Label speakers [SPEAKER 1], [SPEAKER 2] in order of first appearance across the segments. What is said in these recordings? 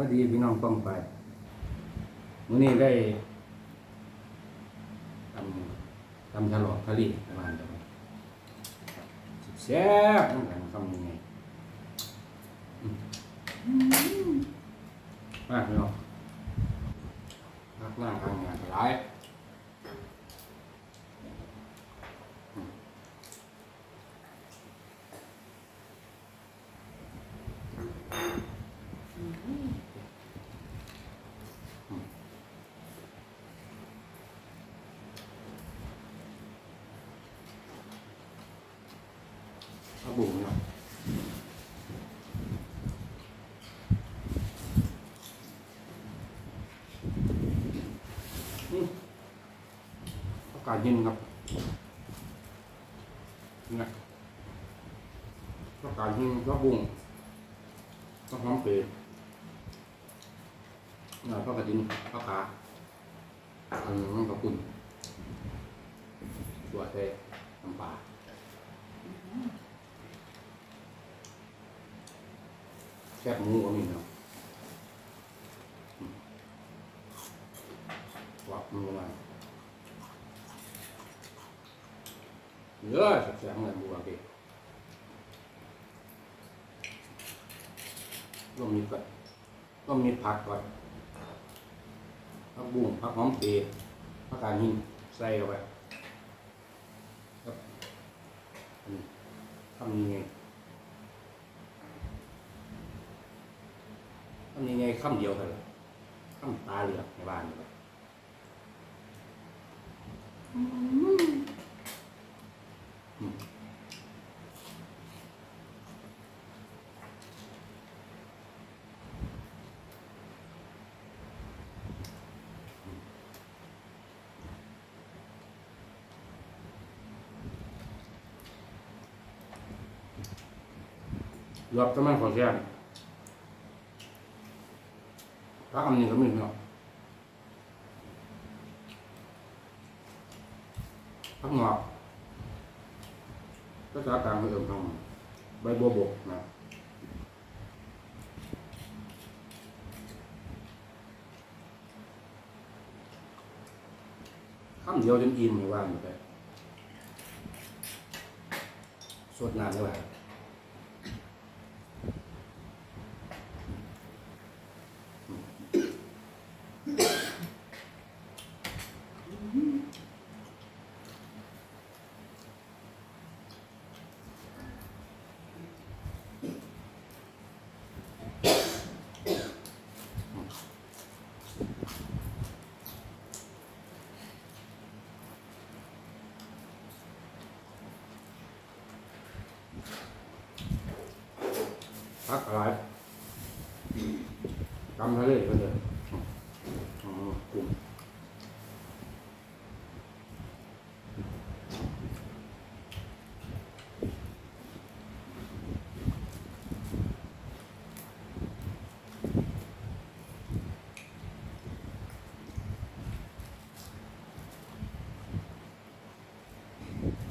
[SPEAKER 1] วัสดีพี่น้องป้องไปมื้อนี้ได้ทำทำฉลองทะเลประมาณนี้แซ่บน้ำกันคำยังไงมาพี่น้องพักหน้าทำงานหลายอืม เอาบุ๋มเนาะอืมอากาศเย็นครับนี่อากาศเย็นก็บุ๋มก็หอมเปรย์หน่อยก็กระดิ่งก็ขาอันนั้นก็คุณตัวเตะน้ำปลา แค บหมูก็มีเนาะวักมือมาเยอะแซ่บๆเหมือนบัวเกก็มีก่อนก็มีผักก่อนผักบุ้งผักหอมเปรย์ผักกาดหินใส่เข้าไว้ทำยังไง ทำยังไงคำเดียวเท่านั้นคำตาเหลือกในบ้านเลยรวบจะมันของแซ่บ พักอันนี้ก็มีเนาะพักงอกภาษากลางเขาเอิ้นทำใบบัวบกนะคำเดียวจนอิ่มเลยว่าอยู่ไปสดนานเท่าไหร่ พักอะไรกำทะเลไปเลยอ๋อกลุ่ม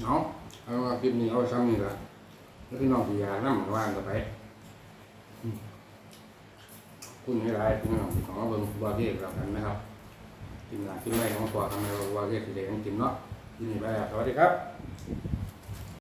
[SPEAKER 1] เอาเอาว่าคลิปนี้เอาไว้ซ้ำนี่ละ แล้วพี่น้องที่อยากนั่งว่างก็ไป คุณไม่ร้ายพี่น้องของเบิ้งวาเกตแล้วกันนะครับกินหลานกินไม่ของตัวทำไมวาเกตสีแดงกินเนาะกินนี่ไปแล้วสวัสดีครับ